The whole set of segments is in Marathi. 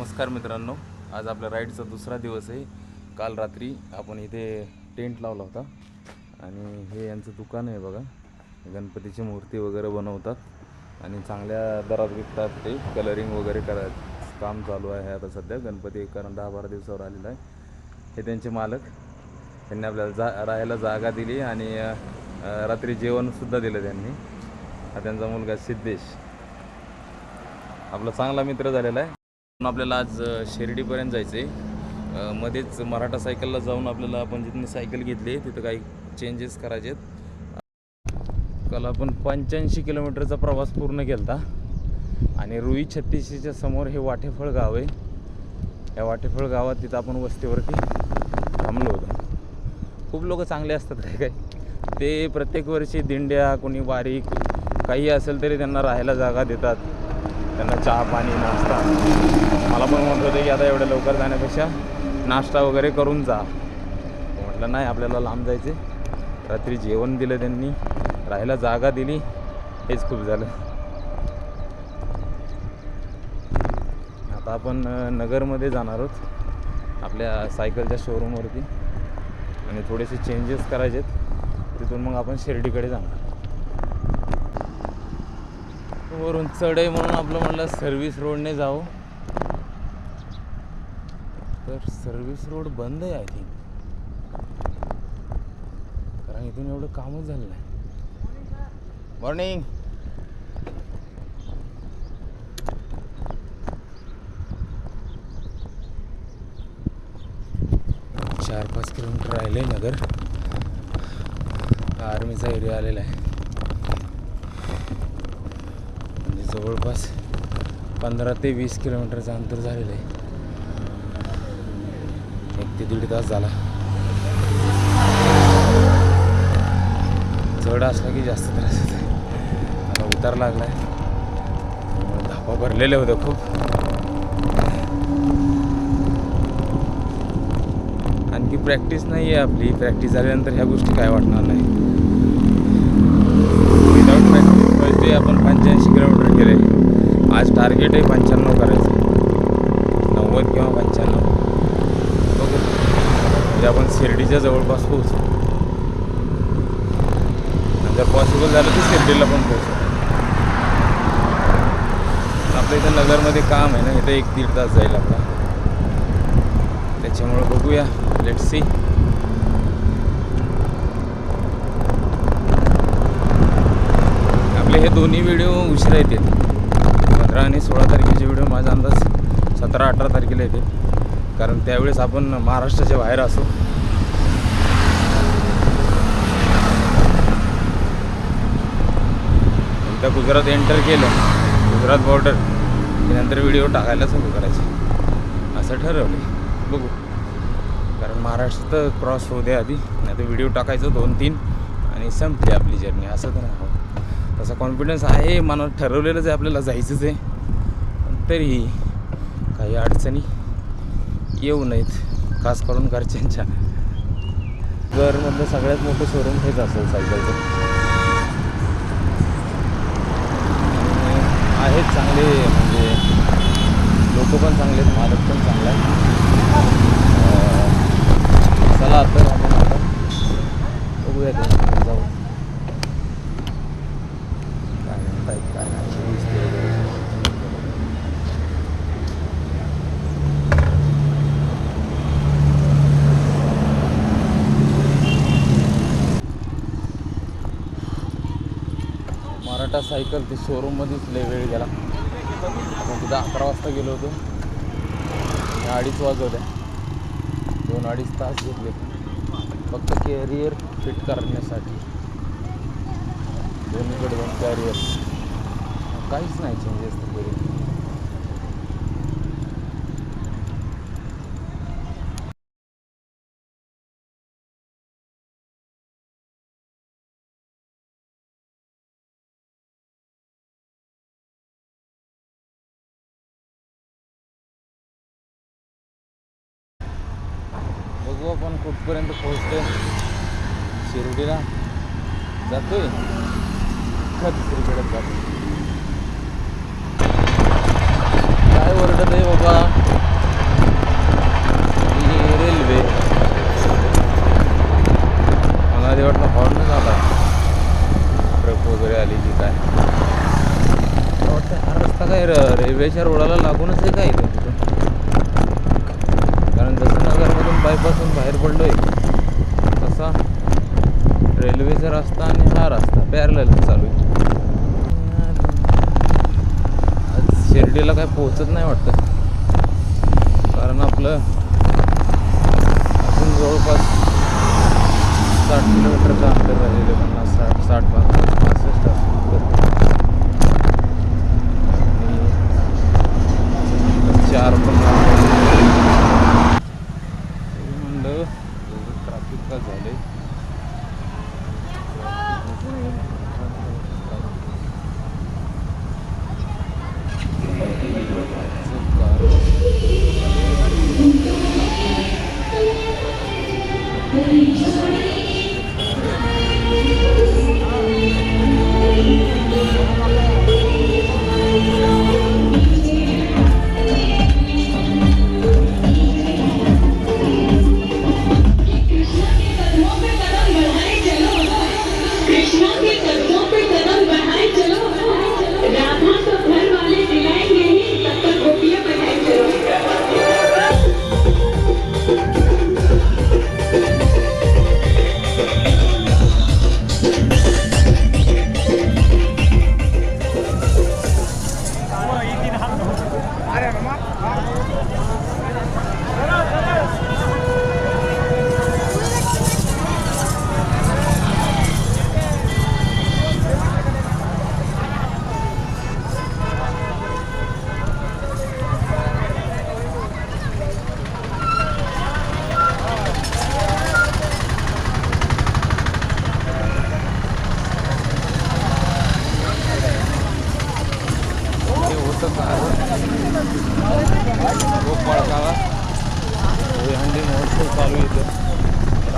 नमस्कार मित्रांनो. आज आपल्या राईडचा दुसरा दिवस आहे. काल रात्री आपण इथे टेंट लावला होता. आणि हे यांचं दुकान आहे बघा. गणपतीची मूर्ती वगैरे बनवतात. आणि चांगल्या दरात विकतात ते. कलरिंग वगैरे करा काम चालू आहे आता सध्या. गणपती कारण दहा बारा दिवसावर आलेला आहे. हे त्यांचे मालक. त्यांनी आपल्याला जा राहायला जागा दिली आणि रात्री जेवणसुद्धा दिलं त्यांनी. हा त्यांचा मुलगा सिद्धेश. आपला चांगला मित्र झालेला आहे. आपल्याला आज शिर्डीपर्यंत जायचं आहे मध्येच मराठा सायकलला जाऊन आपल्याला आपण जिथून सायकल घेतली तिथं काही चेंजेस करायचे आहेत काल आपण पंच्याऐंशी किलोमीटरचा प्रवास पूर्ण केला आणि रुई छत्तीशीच्या समोर हे वाटेफळ गाव आहे. या वाटेफळ गावात तिथं आपण वस्तीवरती थांबलो होतो. खूप लोक चांगले असतात काय काय. ते प्रत्येक वर्षी दिंड्या कोणी बारीक काही असेल तरी त्यांना राहायला जागा देतात. त्यांना चहा पाणी नाश्ता. मला पण म्हणत होते की आता एवढ्या लवकर जाण्यापेक्षा नाश्ता वगैरे करून जा. म्हटलं नाही आपल्याला लांब जायचे रात्री जेवण दिलं त्यांनी. राहायला जागा दिली. हेच खूप झालं. आता आपण नगरमध्ये जाणार आहोत. आपल्या सायकलच्या शोरूमवरती आणि थोडेसे चेंजेस करायचे आहेत तिथून मग आपण शिर्डीकडे जाणार. वरून चढ आहे म्हणून आपलं म्हणलं सर्व्हिस रोडने जाऊ. तर सर्व्हिस रोड बंद आहे आय थिंक कारण इथून एवढं कामच झालं नाही. मॉर्निंग चार पाच किलोमीटर राहिले नगर. आर्मीचा एरिया आलेला आहे म्हणजे जवळपास पंधरा ते वीस किलोमीटरचं अंतर झालेलं आहे. एक ते दीड तास झाला. चढ असला की जास्त त्रास होत आता उतार लागला आहे धापा भरलेल्या होत्या खूप. आणखी प्रॅक्टिस नाही आहे आपली. प्रॅक्टिस झाल्यानंतर ह्या गोष्टी काय वाटणार नाही. प्रॅक्टिस आपण पंच्याऐंशी किलोमीटर केले आज टार्गेट आहे पंच्याण्णव करायचं. नव्वद किंवा पंच्याण्णव. बघू. म्हणजे आपण शिर्डीच्या जवळपास पोहोचू. आणि जर पॉसिबल झालं तर शिर्डीला पण पोहोचू. आपल्या इथं नगरमध्ये काम आहे ना इथं एक दीड तास जाईल आपला. त्याच्यामुळं बघूया. लेट सी आपले हे दोन्ही व्हिडिओ उशिरा येतील सतरा आणि सोळा तारखेचे व्हिडिओ माझा अंदाज सतरा अठरा तारखेला येतील कारण त्यावेळेस आपण महाराष्ट्राच्या बाहेर असू. एकदा गुजरात एंटर केलं गुजरात बॉर्डर नंतर व्हिडिओ टाकायला सुरू करायचे. असं ठरवलं. बघू. कारण महाराष्ट्र क्रॉस होऊ दे आधी. नाही तर व्हिडिओ टाकायचं दोन तीन आणि संपली आपली जर्नी असं तर नाही हो तसा कॉन्फिडन्स आहे मनात ठरवलेलंच आहे आपल्याला जायचंच आहे. तरीही काही अडचणी येऊ नयेत खास करून घरच्यांच्या. घरमधलं सगळ्यात मोठं शोरूम हेच असेल सायकलचं. आहेत चांगले म्हणजे लोक पण चांगले आहेत मालक पण चांगला आहे अं, चला तर आपण आता बघूया ते जाऊ काय म्हणतायत काय नाही चोवीस ते वगैरे. टाटा सायकल ते शोरूममध्येच लय वेळ गेला. आपण तिथं अकरा वाजता गेलो होतो. आणि अडीच वाजवल्या दोन अडीच तास घेतले. फक्त कॅरियर फिट करण्यासाठी. दोन्हीकडे दोन कॅरियर काहीच नाही चेंजेस तरी बघू आपण कुठपर्यंत पोहोचतोय. शिर्डीला जातोय. का दुसरीकडे जातो? काय ओरडत आहे बाबा? ही रेल्वे. मला आधी वाटलं हॉर्न झाला. ट्रक वगैरे आली की काय? वाटतं हा रस्ता काय र- रेल्वेच्या रोडाला लागूनच आहे काय इथं तिथं कारण जसं नगरमधून बायपासून बाहेर पडलोय तसा रेल्वेचा रस्ता आणि हा रस्ता पॅरल चालू आहे. आज शिर्डीला काय पोहोचत नाही वाटतं. कारण आपलं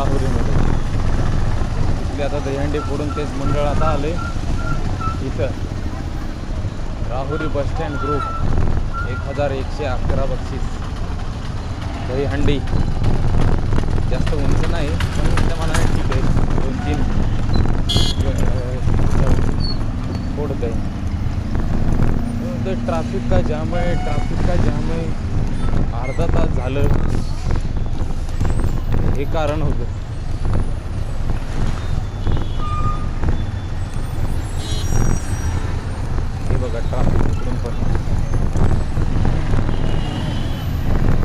आहुरीमध्ये. इथले आता दहीहंडी फोडून तेच मंडळ आता आले. इथं राहुरी बसस्टँड ग्रुप एक हजार एकशे अकरा बक्षीस. दहीहंडी जास्त उंच नाही पण त्या मनाने ठीक आहे. दोन तीन फोडत आहे ते ट्रॅफिक का जाम आहे ट्रॅफिक का जाम आहे. अर्धा तास झालं. हे कारण होतं. हे बघा ट्रॅफिक इकडून पण.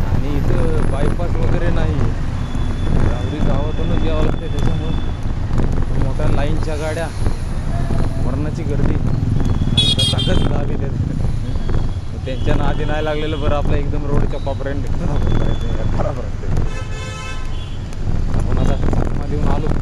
आणि इथं बायपास वगैरे नाही राहुरी गावातूनच यावं लागते त्याच्यामुळे. मोठ्या लाईनच्या गाड्या मरणाची गर्दी. तसाच गावी देत त्यांच्या नादी नाही लागलेलं बरं आपलं एकदम रोडच्या पापर्यंत खराब रस्ते खराब आता Ali o maluco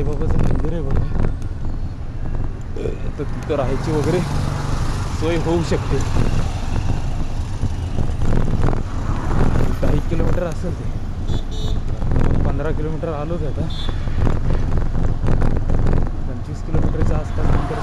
साईबाबाचं मंदिर आहे बघा. तर तिथं राहायची वगैरे सोय होऊ शकते. काही किलोमीटर असेल ते. पंधरा किलोमीटर आलोच आता. पंचवीस किलोमीटरच्या आसपास नंतर